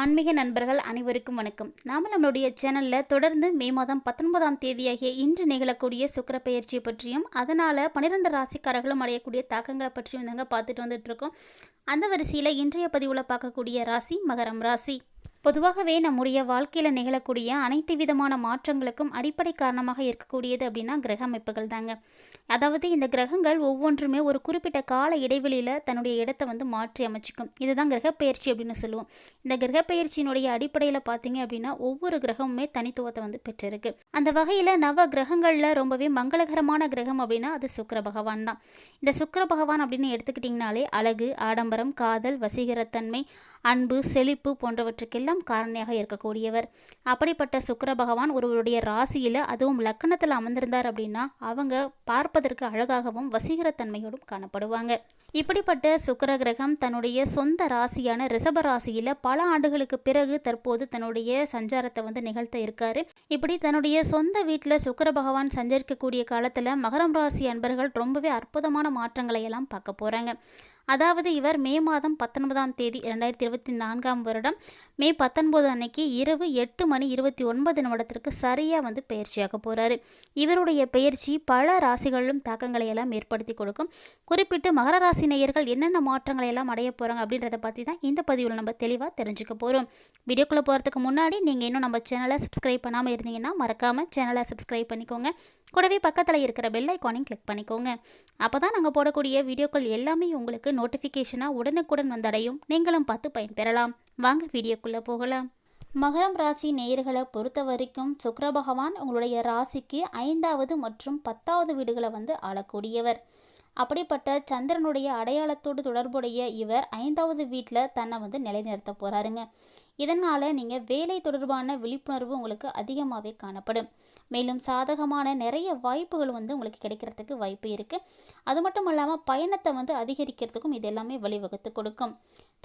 ஆன்மீக நண்பர்கள் அனைவருக்கும் வணக்கம். நாம நம்மளுடைய சேனலில் தொடர்ந்து மே மாதம் பத்தொன்பதாம் தேதியாகிய இன்று நிகழக்கூடிய சுக்கிர பயிற்சியை பற்றியும் அதனால் பன்னிரெண்டு ராசிக்காரர்களும் அடையக்கூடிய தாக்கங்களை பற்றியும் தாங்க பார்த்துட்டு வந்துட்டு இருக்கோம். அந்த வரிசையில் இன்றைய பதிவில் பார்க்கக்கூடிய ராசி மகரம் ராசி. பொதுவாகவே நம்முடைய வாழ்க்கையில் நிகழக்கூடிய அனைத்து விதமான மாற்றங்களுக்கும் அடிப்படை காரணமாக இருக்கக்கூடியது அப்படின்னா கிரக அமைப்புகள் தாங்க. அதாவது இந்த கிரகங்கள் ஒவ்வொன்றுமே ஒரு குறிப்பிட்ட கால இடைவெளியில் தன்னுடைய இடத்தை வந்து மாற்றி அமைச்சிக்கும். இதுதான் கிரகப்பெயர்ச்சி அப்படின்னு சொல்லுவோம். இந்த கிரகப்பெயர்ச்சியினுடைய அடிப்படையில் பார்த்தீங்க அப்படின்னா ஒவ்வொரு கிரகமுமே தனித்துவத்தை வந்து பெற்றிருக்கு. அந்த வகையில் நவ கிரகங்களில் ரொம்பவே மங்களகரமான கிரகம் அப்படின்னா அது சுக்கர பகவான் தான். இந்த சுக்கர பகவான் அப்படின்னு எடுத்துக்கிட்டிங்கனாலே அழகு ஆடம்பரம் காதல் வசீகரத்தன்மை அன்பு செழிப்பு போன்றவற்றுக்கெல்லாம் காரணியாக இருக்கக்கூடியவர். அப்படிப்பட்ட சுக்கர பகவான் ஒருவருடைய ராசியில் அதுவும் லக்கணத்தில் அமர்ந்திருந்தார் அப்படின்னா அவங்க பார்ப்பதற்கு அழகாகவும் வசீகரத்தன்மையோடும் காணப்படுவாங்க. இப்படிப்பட்ட சுக்கிர கிரகம் தன்னுடைய சொந்த ராசியான ரிஷப ராசியில் பல ஆண்டுகளுக்கு பிறகு தற்போது தன்னுடைய சஞ்சாரத்தை வந்து நிகழ்த்த இருக்காரு. இப்படி தன்னுடைய சொந்த வீட்டில் சுக்கர பகவான் சஞ்சரிக்கக்கூடிய காலத்தில் மகரம் ராசி அன்பர்கள் ரொம்பவே அற்புதமான மாற்றங்களை எல்லாம் பார்க்க போகிறாங்க அதாவது இவர் மே மாதம் பத்தொன்பதாம் தேதி ரெண்டாயிரத்தி இருபத்தி நான்காம் வருடம் மே பத்தொன்பது அன்னைக்கு இரவு எட்டு மணி இருபத்தி ஒன்பது நிமிடத்திற்கு சரியாக வந்து பயிற்சியாக போகிறாரு இவருடைய பயிற்சி பல ராசிகளிலும் தாக்கங்களை எல்லாம் ஏற்படுத்தி கொடுக்கும். குறிப்பிட்டு மகர ராசி நேயர்கள் என்னென்ன மாற்றங்களை எல்லாம் அடைய போகிறாங்க அப்படின்றத பற்றி தான் இந்த பதிவில் நம்ம தெளிவாக தெரிஞ்சுக்க போகிறோம் வீடியோக்குள்ளே போகிறதுக்கு முன்னாடி நீங்கள் இன்னும் நம்ம சேனலை சப்ஸ்கிரைப் பண்ணாமல் இருந்தீங்கன்னா மறக்காமல் சேனலை சப்ஸ்கிரைப் பண்ணிக்கோங்க. கூடவே பக்கத்தில் இருக்கிற பெல் ஐக்கானையும் கிளிக் பண்ணிக்கோங்க. அப்போ தான் நாங்கள் போடக்கூடிய வீடியோக்கள் எல்லாமே உங்களுக்கு நோட்டிஃபிகேஷனாக உடனுக்குடன் வந்தடையும். நீங்களும் பார்த்து பயன்பெறலாம். வாங்க வீடியோக்குள்ளே போகலாம். மகரம் ராசி நேயர்களை பொறுத்த வரைக்கும் சுக்கர பகவான் உங்களுடைய ராசிக்கு ஐந்தாவது மற்றும் பத்தாவது வீடுகளை வந்து ஆளக்கூடியவர். அப்படிப்பட்ட சந்திரனுடைய அடையாளத்தோடு தொடர்புடைய இவர் ஐந்தாவது வீட்டில் தன்னை வந்து நிலைநிறுத்த போகிறாருங்க இதனால் நீங்கள் வேலை தொடர்பான விழிப்புணர்வு உங்களுக்கு அதிகமாகவே காணப்படும். மேலும் சாதகமான நிறைய வாய்ப்புகள் வந்து உங்களுக்கு கிடைக்கிறதுக்கு வாய்ப்பு இருக்குது அது மட்டும் இல்லாமல் பயணத்தை வந்து அதிகரிக்கிறதுக்கும் இது எல்லாமே வழிவகுத்து கொடுக்கும்.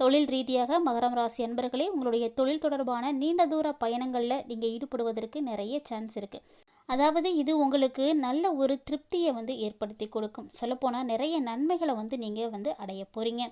தொழில் ரீதியாக மகரம் ராசி அன்பர்களே உங்களுடைய தொழில் தொடர்பான நீண்ட தூர பயணங்களில் நீங்கள் ஈடுபடுவதற்கு நிறைய சான்ஸ் இருக்குது அதாவது இது உங்களுக்கு நல்ல ஒரு திருப்தியை வந்து ஏற்படுத்தி கொடுக்கும். சொல்லப்போனால் நிறைய நன்மைகளை வந்து நீங்கள் வந்து அடைய போகிறீங்க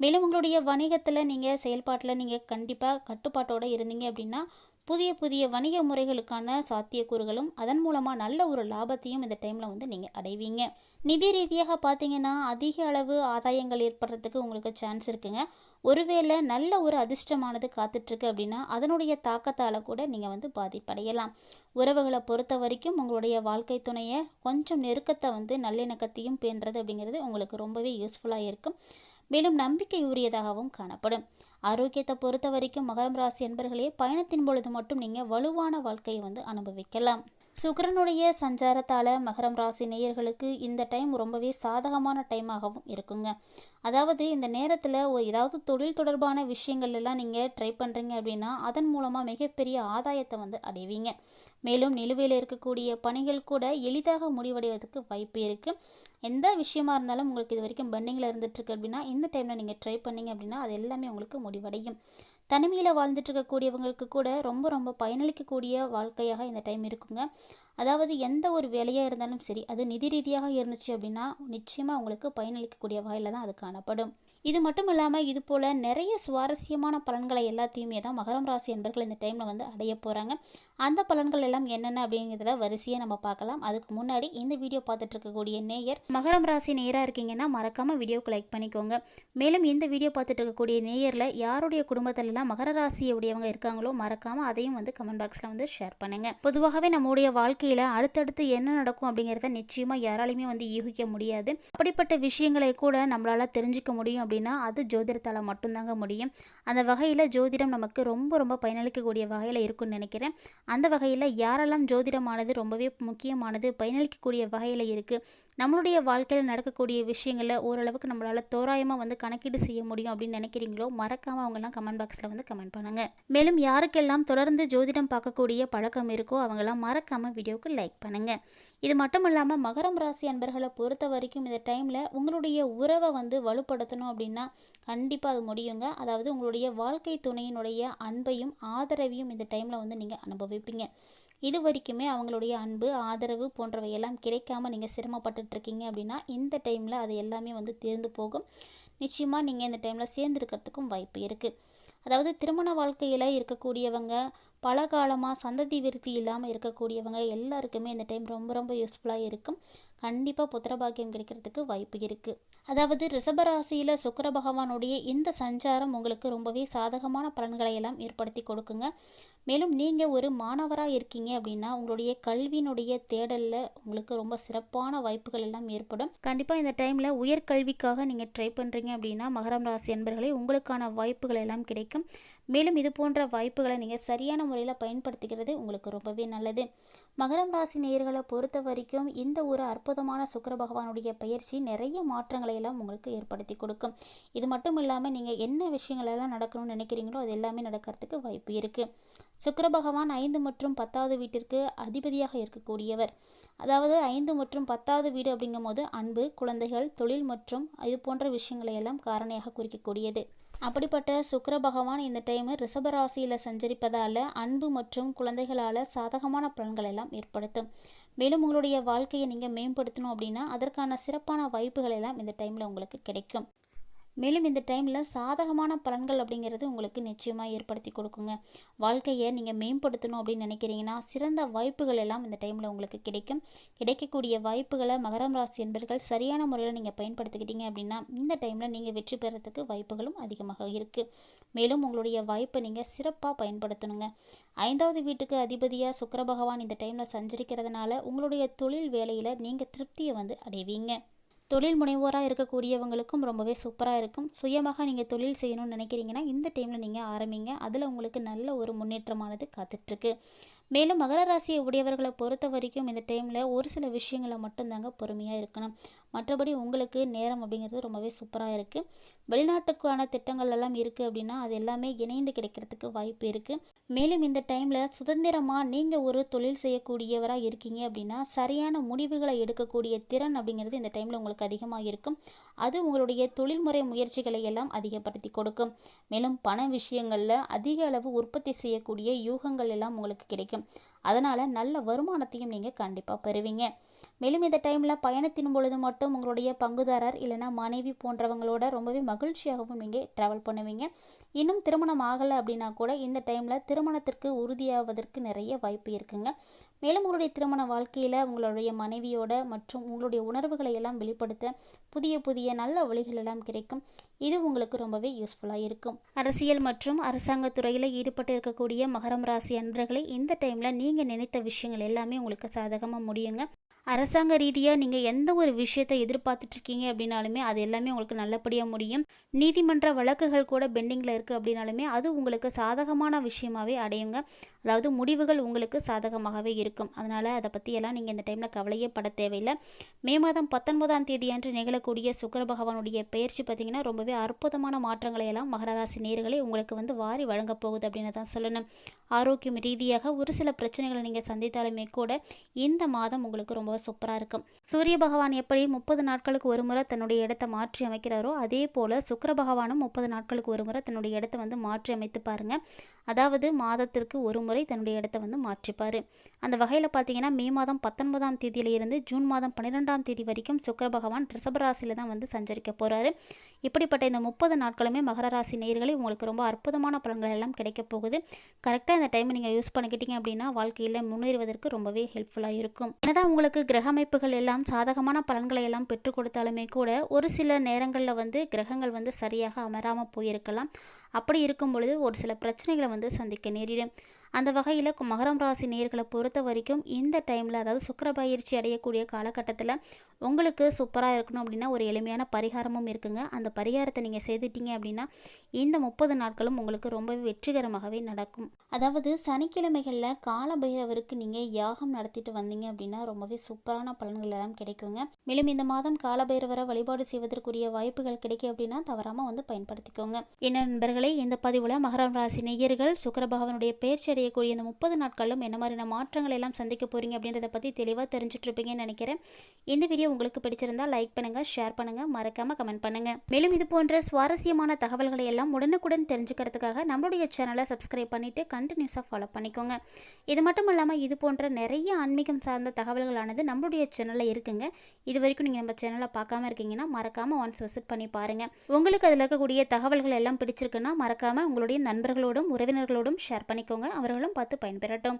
மேலும் உங்களுடைய வணிகத்தில் நீங்கள் செயல்பாட்டில் நீங்கள் கண்டிப்பாக கட்டுப்பாட்டோடு இருந்தீங்க அப்படின்னா புதிய புதிய வணிக முறைகளுக்கான சாத்தியக்கூறுகளும் அதன் மூலமாக நல்ல ஒரு லாபத்தையும் இந்த டைமில் வந்து நீங்கள் அடைவீங்க. நிதி ரீதியாக பார்த்தீங்கன்னா அதிக அளவு ஆதாயங்கள் ஏற்படுறதுக்கு உங்களுக்கு சான்ஸ் இருக்குங்க. ஒருவேளை நல்ல ஒரு அதிர்ஷ்டமானது காத்துட்ருக்கு அப்படின்னா அதனுடைய தாக்கத்தால் கூட நீங்கள் வந்து பாதிப்படையலாம். உறவுகளை பொறுத்த வரைக்கும் உங்களுடைய வாழ்க்கை துணையை கொஞ்சம் நெருக்கத்தை வந்து நல்லிணக்கத்தையும் பேணுறது அப்படிங்கிறது உங்களுக்கு ரொம்பவே யூஸ்ஃபுல்லாக இருக்கும். மேலும் நம்பிக்கை உரியதாகவும் காணப்படும். ஆரோக்கியத்தை பொறுத்த வரைக்கும் மகரம் ராசி என்பர்களே பயணத்தின் பொழுது மட்டும் நீங்கள் வலுவான வாழ்க்கையை வந்து அனுபவிக்கலாம். சுக்கரனுடைய சஞ்சாரத்தால் மகரம் ராசி நேயர்களுக்கு இந்த டைம் ரொம்பவே சாதகமான டைமாகவும் இருக்குங்க. அதாவது இந்த நேரத்தில் ஒரு ஏதாவது தொழில் தொடர்பான விஷயங்கள் எல்லாம் நீங்கள் ட்ரை பண்ணுறீங்க அப்படின்னா அதன் மூலமாக மிகப்பெரிய ஆதாயத்தை வந்து அடைவீங்க. மேலும் நிலுவையில் இருக்கக்கூடிய பணிகள் கூட எளிதாக முடிவடைவதற்கு வாய்ப்பு இருக்குது எந்த விஷயமா இருந்தாலும் உங்களுக்கு இது வரைக்கும் பெண்டிங்கில் இருந்துகிட்ருக்கு அப்படின்னா இந்த டைமில் நீங்கள் ட்ரை பண்ணீங்க அப்படின்னா அது எல்லாமே உங்களுக்கு முடிவடையும். தனிமையில் வாழ்ந்துட்டு இருக்கக்கூடியவங்களுக்கு கூட ரொம்ப ரொம்ப பயனளிக்கக்கூடிய வாழ்க்கையாக இந்த டைம் இருக்குங்க. அதாவது எந்த ஒரு வேலையாக இருந்தாலும் சரி அது நிதி ரீதியாக இருந்துச்சு அப்படின்னா நிச்சயமாக உங்களுக்கு பயனளிக்கக்கூடிய வகையில் தான் அது காணப்படும். இது மட்டும் இல்லாமல் இது போல் நிறைய சுவாரஸ்யமான பலன்களை எல்லாத்தையுமே தான் மகரம் ராசி என்பர்கள் இந்த டைமில் வந்து அடைய போகிறாங்க அந்த பலன்கள் எல்லாம் என்னென்ன அப்படிங்கிறத வரிசையாக நம்ம பார்க்கலாம். அதுக்கு முன்னாடி இந்த வீடியோ பார்த்துட்டு இருக்கக்கூடிய நேயர் மகரம் ராசி நேராக இருக்கீங்கன்னா மறக்காமல் வீடியோக்கு லைக் பண்ணிக்கோங்க. மேலும் இந்த வீடியோ பார்த்துட்டு இருக்கக்கூடிய நேயரில் யாருடைய குடும்பத்திலலாம் மகர ராசியுடையவங்க இருக்காங்களோ மறக்காமல் அதையும் வந்து கமெண்ட் பாக்ஸில் வந்து ஷேர் பண்ணுங்கள் பொதுவாகவே நம்முடைய வாழ்க்கையில் அடுத்தடுத்து என்ன நடக்கும் அப்படிங்கிறத நிச்சயமாக யாராலையுமே வந்து யூகிக்க முடியாது. அப்படிப்பட்ட விஷயங்களை கூட நம்மளால் தெரிஞ்சிக்க முடியும் அப்படின்னா அது ஜோதிடத்தால் மட்டும்தாங்க முடியும். அந்த வகையில் ஜோதிடம் நமக்கு ரொம்ப ரொம்ப பயனளிக்கக்கூடிய வகையில் இருக்கும்னு நினைக்கிறேன். அந்த வகையில் யாரெல்லாம் ஜோதிடமானது ரொம்பவே முக்கியமானது பயனளிக்கக்கூடிய வகையில் இருக்குது நம்மளுடைய வாழ்க்கையில் நடக்கக்கூடிய விஷயங்களை ஓரளவுக்கு நம்மளால் தோராயமாக வந்து கணக்கீடு செய்ய முடியும் அப்படின்னு நினைக்கிறீங்களோ மறக்காமல் அவங்கெல்லாம் கமெண்ட் பாக்ஸில் வந்து கமெண்ட் பண்ணுங்கள் மேலும் யாருக்கெல்லாம் தொடர்ந்து ஜோதிடம் பார்க்கக்கூடிய பழக்கம் இருக்கோ அவங்கெல்லாம் மறக்காமல் வீடியோவுக்கு லைக் பண்ணுங்கள் இது மட்டும் இல்லாமல் மகரம் ராசி அன்பர்களை பொறுத்த வரைக்கும் இந்த டைமில் உங்களுடைய உறவை வந்து வலுப்படுத்தணும் அப்படின்னா கண்டிப்பாக அது முடியுங்க. அதாவது உங்களுடைய வாழ்க்கை துணையினுடைய அன்பையும் ஆதரவையும் இந்த டைமில் வந்து நீங்கள் அனுபவிப்பீங்க. இது வரைக்குமே அவங்களுடைய அன்பு ஆதரவு போன்றவையெல்லாம் கிடைக்காம நீங்கள் சிரமப்பட்டுட்டு இருக்கீங்க அப்படின்னா இந்த டைமில் அது எல்லாமே வந்து தீர்ந்து போகும். நிச்சயமாக நீங்கள் இந்த டைமில் சேர்ந்துருக்கிறதுக்கும் வாய்ப்பு இருக்குது அதாவது திருமண வாழ்க்கையில் இருக்கக்கூடியவங்க பல காலமாக சந்ததி விருத்தி இல்லாமல் இருக்கக்கூடியவங்க எல்லாருக்குமே இந்த டைம் ரொம்ப ரொம்ப யூஸ்ஃபுல்லாக இருக்கும். கண்டிப்பாக புத்திரபாக்கியம் கிடைக்கிறதுக்கு வாய்ப்பு இருக்குது அதாவது ரிஷபராசியில் சுக்கர பகவானுடைய இந்த சஞ்சாரம் உங்களுக்கு ரொம்பவே சாதகமான பலன்களை எல்லாம் ஏற்படுத்தி கொடுக்குங்க. மேலும் நீங்கள் ஒரு மாணவராக இருக்கீங்க அப்படின்னா உங்களுடைய கல்வியினுடைய தேடலில் உங்களுக்கு ரொம்ப சிறப்பான வாய்ப்புகள் எல்லாம் ஏற்படும். கண்டிப்பாக இந்த டைமில் உயர்கல்விக்காக நீங்கள் ட்ரை பண்ணுறீங்க அப்படின்னா மகரம் ராசி என்பர்களே உங்களுக்கான வாய்ப்புகள் எல்லாம் கிடைக்கும். மேலும் இது போன்ற வாய்ப்புகளை நீங்கள் சரியான முறையில் பயன்படுத்திக்கிறது உங்களுக்கு ரொம்பவே நல்லது. மகரம் ராசி நேயர்களை பொறுத்த வரைக்கும் இந்த ஒரு அற்புதமான சுக்கிர பகவானுடைய பயிற்சி நிறைய மாற்றங்களை எல்லாம் உங்களுக்கு ஏற்படுத்தி கொடுக்கும். இது மட்டும் இல்லாமல் நீங்கள் என்ன விஷயங்களெல்லாம் நடக்கணும்னு நினைக்கிறீங்களோ அது எல்லாமே நடக்கிறதுக்கு வாய்ப்பு இருக்குது சுக்கிர பகவான் ஐந்து மற்றும் பத்தாவது வீட்டிற்கு அதிபதியாக இருக்கக்கூடியவர். அதாவது ஐந்து மற்றும் பத்தாவது வீடு அப்படிங்கும்போது அன்பு குழந்தைகள் தொழில் மற்றும் இது போன்ற விஷயங்களை எல்லாம் காரணியாக குறிக்கக்கூடியது. அப்படிப்பட்ட சுக்கர பகவான் இந்த டைம் ரிஷபராசியில் சஞ்சரிப்பதால் அன்பு மற்றும் குழந்தைகளால் சாதகமான பலன்கள் எல்லாம் ஏற்படுத்தும். மேலும் உங்களுடைய வாழ்க்கையை நீங்கள் மேம்படுத்தணும் அப்படின்னா அதற்கான சிறப்பான வாய்ப்புகள் எல்லாம் இந்த டைமில் உங்களுக்கு கிடைக்கும். மேலும் இந்த டைமில் சாதகமான பலன்கள் அப்படிங்கிறது உங்களுக்கு நிச்சயமாக ஏற்படுத்தி கொடுக்குங்க. வாழ்க்கையை நீங்கள் மேம்படுத்தணும் அப்படின்னு நினைக்கிறீங்கன்னா சிறந்த வாய்ப்புகள் எல்லாம் இந்த டைமில் உங்களுக்கு கிடைக்கும். கிடைக்கக்கூடிய வாய்ப்புகளை மகரம் ராசி என்பர்கள் சரியான முறையில் நீங்கள் பயன்படுத்திக்கிட்டீங்க அப்படின்னா இந்த டைமில் நீங்கள் வெற்றி பெறத்துக்கு வாய்ப்புகளும் அதிகமாக இருக்குது மேலும் உங்களுடைய வாய்ப்பை நீங்கள் சிறப்பாக பயன்படுத்தணுங்க. ஐந்தாவது வீட்டுக்கு அதிபதியாக சுக்கர பகவான் இந்த டைமில் சஞ்சரிக்கிறதுனால உங்களுடைய தொழில் வேலையில் நீங்கள் திருப்தியை வந்து அடைவீங்க. தொழில் முனைவோராக இருக்கக்கூடியவங்களுக்கும் ரொம்பவே சூப்பராக இருக்கும். சுயமாக நீங்கள் தொழில் செய்யணும்னு நினைக்கிறீங்கன்னா இந்த டைமில் நீங்கள் ஆரம்பிங்க. அதில் உங்களுக்கு நல்ல ஒரு முன்னேற்றமானது காத்துட்ருக்கு மேலும் மகர ராசியை உடையவர்களை பொறுத்த வரைக்கும் இந்த டைமில் ஒரு சில விஷயங்களை மட்டும்தாங்க பொறுமையாக இருக்கணும். மற்றபடி உங்களுக்கு நேரம் அப்படிங்கிறது ரொம்பவே சூப்பராக இருக்குது வெளிநாட்டுக்கான திட்டங்கள் எல்லாம் இருக்குது அப்படின்னா அது எல்லாமே இணைந்து கிடைக்கிறதுக்கு வாய்ப்பு இருக்குது மேலும் இந்த டைமில் சுதந்திரமாக நீங்கள் ஒரு தொழில் செய்யக்கூடியவராக இருக்கீங்க அப்படின்னா சரியான முடிவுகளை எடுக்கக்கூடிய திறன் அப்படிங்கிறது இந்த டைமில் உங்களுக்கு அதிகமாக இருக்கும். அது உங்களுடைய தொழில்முறை முயற்சிகளை எல்லாம் அதிகப்படுத்தி கொடுக்கும். மேலும் பண விஷயங்களில் அதிக அளவு உற்பத்தி செய்யக்கூடிய யூகங்கள் எல்லாம் உங்களுக்கு கிடைக்கும். அதனால் நல்ல வருமானத்தையும் நீங்கள் கண்டிப்பாக பெறுவீங்க. மேலும் இந்த டைமில் பயணத்தின் பொழுது மட்டும் உங்களுடைய பங்குதாரர் இல்லைனா மனைவி போன்றவங்களோட ரொம்பவே மகிழ்ச்சியாகவும் நீங்கள் ட்ராவல் பண்ணுவீங்க. இன்னும் திருமணம் ஆகலை அப்படின்னா கூட இந்த டைமில் திருமணத்திற்கு உறுதியாவதற்கு நிறைய வாய்ப்பு இருக்குங்க. மேலும் உங்களுடைய திருமண வாழ்க்கையில் உங்களுடைய மனைவியோட மற்றும் உங்களுடைய உணர்வுகளை எல்லாம் வெளிப்படுத்த புதிய புதிய நல்ல வழிகள் எல்லாம் கிடைக்கும். இது உங்களுக்கு ரொம்பவே யூஸ்ஃபுல்லாக இருக்கும். அரசியல் மற்றும் அரசாங்க துறையில் ஈடுபட்டு இருக்கக்கூடிய மகரம் ராசி அன்பர்களை இந்த டைமில் நீங்கள் நினைத்த விஷயங்கள் எல்லாமே உங்களுக்கு சாதகமாக முடியுங்க. அரசாங்க ரீதியாக நீங்கள் எந்த ஒரு விஷயத்தை எதிர்பார்த்துட்ருக்கீங்க அப்படின்னாலுமே அது எல்லாமே உங்களுக்கு நல்லபடியாக முடியும். நீதிமன்ற வழக்குகள் கூட பெண்டிங்கில் இருக்குது அப்படின்னாலுமே அது உங்களுக்கு சாதகமான விஷயமாகவே அடையுங்க. அதாவது முடிவுகள் உங்களுக்கு சாதகமாகவே இருக்கும். அதனால் அதை பற்றியெல்லாம் நீங்கள் இந்த டைமில் கவலையே பட தேவையில்லை. மே மாதம் பத்தொன்பதாம் தேதி அன்று நிகழக்கூடிய சுக்கர பகவானுடைய பயிற்சி பார்த்திங்கன்னா ரொம்பவே அற்புதமான மாற்றங்களை எல்லாம் மகராசி நேர்களை உங்களுக்கு வந்து வாரி வழங்கப் போகுது அப்படின்னு தான் சொல்லணும். ஆரோக்கியம் ரீதியாக ஒரு சில பிரச்சனைகளை நீங்கள் சந்தித்தாலுமே கூட இந்த மாதம் உங்களுக்கு ரொம்ப சூப்பராக இருக்கும். சூரிய பகவான் எப்படி முப்பது நாட்களுக்கு ஒரு முறை தன்னுடைய இடத்தை மாற்றி அமைக்கிறாரோ அதே போல் சுக்கர பகவானும் முப்பது நாட்களுக்கு ஒரு முறை தன்னுடைய இடத்தை வந்து மாற்றி அமைத்து பாருங்கள் அதாவது மாதத்திற்கு ஒரு முறை தன்னுடைய இடத்தை வந்து மாற்றிப்பார். அந்த வகையில் பார்த்தீங்கன்னா மே மாதம் பத்தொன்பதாம் தேதியிலிருந்து ஜூன் மாதம் பன்னிரெண்டாம் தேதி வரைக்கும் சுக்கர பகவான் ரிஷபராசியில் தான் வந்து சஞ்சரிக்க போகிறாரு இப்படிப்பட்ட இந்த முப்பது நாட்களுமே மகர ராசி நேர்களை உங்களுக்கு ரொம்ப அற்புதமான பலன்கள் எல்லாம் கிடைக்க போகுது. கரெக்டாக இந்த டைமை நீங்கள் யூஸ் பண்ணிக்கிட்டீங்க அப்படின்னா வாழ்க்கையில் முன்னேறுவதற்கு ரொம்பவே ஹெல்ப்ஃபுல்லாக இருக்கும். என்னதான் உங்களுக்கு கிரக அமைப்புகள் எல்லாம் சாதகமான பலன்களை எல்லாம் பெற்றுக் கொடுத்தாலுமே கூட ஒரு சில நேரங்களில் வந்து கிரகங்கள் வந்து சரியாக அமராமல் போயிருக்கலாம். அப்படி இருக்கும் பொழுது ஒரு சில பிரச்சனைகளை வந்து சந்திக்க நேரிடும். அந்த வகையில் மகரம் ராசி நேர்களை பொறுத்த வரைக்கும் இந்த டைமில் அதாவது சுக்கர பயிற்சி அடையக்கூடிய காலகட்டத்தில் உங்களுக்கு சூப்பராக இருக்கணும் அப்படின்னா ஒரு எளிமையான பரிகாரமும் இருக்குங்க. அந்த பரிகாரத்தை நீங்கள் செய்துட்டீங்க அப்படின்னா இந்த முப்பது நாட்களும் உங்களுக்கு ரொம்பவே வெற்றிகரமாகவே நடக்கும். அதாவது சனிக்கிழமைகளில் கால பைரவருக்கு நீங்கள் யாகம் நடத்திட்டு வந்தீங்க அப்படின்னா ரொம்பவே சூப்பரான பலன்கள் எல்லாம் கிடைக்குங்க. மேலும் இந்த மாதம் கால பைரவரை வழிபாடு செய்வதற்குரிய வாய்ப்புகள் கிடைக்கும் அப்படின்னா தவறாமல் வந்து பயன்படுத்திக்கோங்க. என்ன நண்பர்களே இந்த பதிவில் மகரம் ராசி நேயர்கள் சுக்கர பகவானுடைய பேச்சு செய்யக்கூடிய இந்த முப்பது நாட்களும் என்ன மாதிரியான மாற்றங்கள் எல்லாம் சந்திக்க போகிறீங்க அப்படின்றத பற்றி தெளிவாக தெரிஞ்சிட்ருப்பீங்கன்னு நினைக்கிறேன். இந்த வீடியோ உங்களுக்கு பிடிச்சிருந்தா லைக் பண்ணுங்கள் ஷேர் பண்ணுங்கள் மறக்காமல் கமெண்ட் பண்ணுங்கள் மேலும் இது போன்ற சுவாரஸ்யமான தகவல்களை எல்லாம் உடனுக்குடன் தெரிஞ்சுக்கிறதுக்காக நம்மளுடைய சேனலை சப்ஸ்கிரைப் பண்ணிவிட்டு கண்டினியூஸாக ஃபாலோ பண்ணிக்கோங்க. இது மட்டும் இல்லாமல் இது போன்ற நிறைய ஆன்மீகம் சார்ந்த தகவல்களானது நம்மளுடைய சேனலில் இருக்குங்க. இது வரைக்கும் நீங்கள் நம்ம சேனலை பார்க்காம இருக்கீங்கன்னா மறக்காமல் ஒன்ஸ் விசிட் பண்ணி பாருங்கள் உங்களுக்கு அதில் இருக்கக்கூடிய தகவல்கள் எல்லாம் பிடிச்சிருக்குன்னா மறக்காமல் உங்களுடைய நண்பர்களோடும் உறவினர்களோடும் ஷேர் பண்ணிக்கோங்க. அவர்களும் பார்த்து பயன்பெறட்டும்.